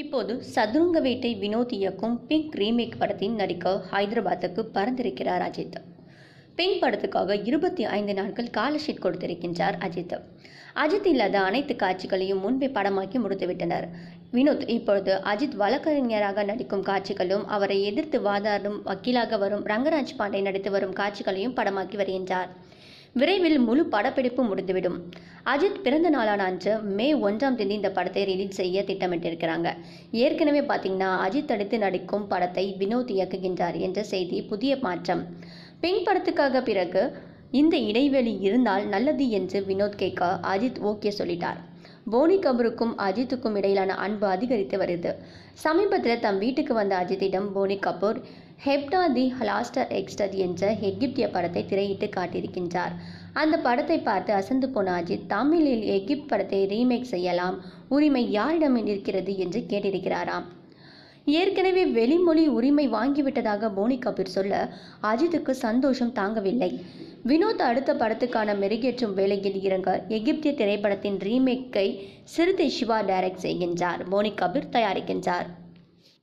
இப்போது சதுரங்க வேட்டை வினோத் இயக்கும் பிங்க் ரீமேக் படத்தின் நடிக்க ஹைதராபாத்துக்கு பறந்திருக்கிறார் அஜித். பிங்க் படத்துக்காக இருபத்தி ஐந்து நாட்கள் காலஷீட் கொடுத்திருக்கின்றார் அஜித். அஜித் இல்லாத அனைத்து காட்சிகளையும் முன்பே படமாக்கி முடித்துவிட்டனர். வினோத் இப்பொழுது அஜித் வழக்கறிஞராக நடிக்கும் காட்சிகளும் அவரை எதிர்த்து வாதாடும் வக்கீலாக வரும் ரங்கராஜ் பாண்டே நடித்து வரும் காட்சிகளையும் படமாக்கி வருகின்றார். விரைவில் முழு படப்பிடிப்பு முடிந்துவிடும். அஜித் பிறந்த நாளான அன்று மே ஒன்றாம் தேதி இந்த படத்தை ரிலீஸ் செய்ய திட்டமிட்டிருக்கிறாங்க. ஏற்கனவே பார்த்தீங்கன்னா அஜித் அடுத்து நடிக்கும் படத்தை வினோத் இயக்குகின்றார் என்ற செய்தி புதிய மாற்றம். பெண் படத்துக்காக பிறகு இந்த இடைவெளி இருந்தால் நல்லது என்று வினோத் கேட்க அஜித் ஓகே சொல்லிட்டார். போனி கபூருக்கும் அஜித்துக்கும் இடையிலான அன்பு அதிகரித்து வருது. சமீபத்தில் தம் வீட்டுக்கு வந்த அஜித்திடம் Boney Kapoor Hepta the last lecture என்ற எகிப்திய படத்தை திரையிட்டு காட்டியிருக்கின்றார். அந்த படத்தை பார்த்து அசந்து போன அஜித் தமிழில் எகிப்த் படத்தை ரீமேக் செய்யலாம். உரிமை யாரிடம் இருக்கிறது என்று கேட்டிருக்கிறாராம். ஏற்கனவே வெளிமொழி உரிமை வாங்கிவிட்டதாக போனி கபீர் சொல்ல அஜித்துக்கு சந்தோஷம் தாங்கவில்லை. வினோத் அடுத்த படத்துக்கான மெருகேற்றும் வேலையில் இறங்க எகிப்திய திரைப்படத்தின் ரீமேக்கை சிறுத்தை சிவா டைரக்ட் செய்கின்றார். போனி கபீர் தயாரிக்கின்றார்.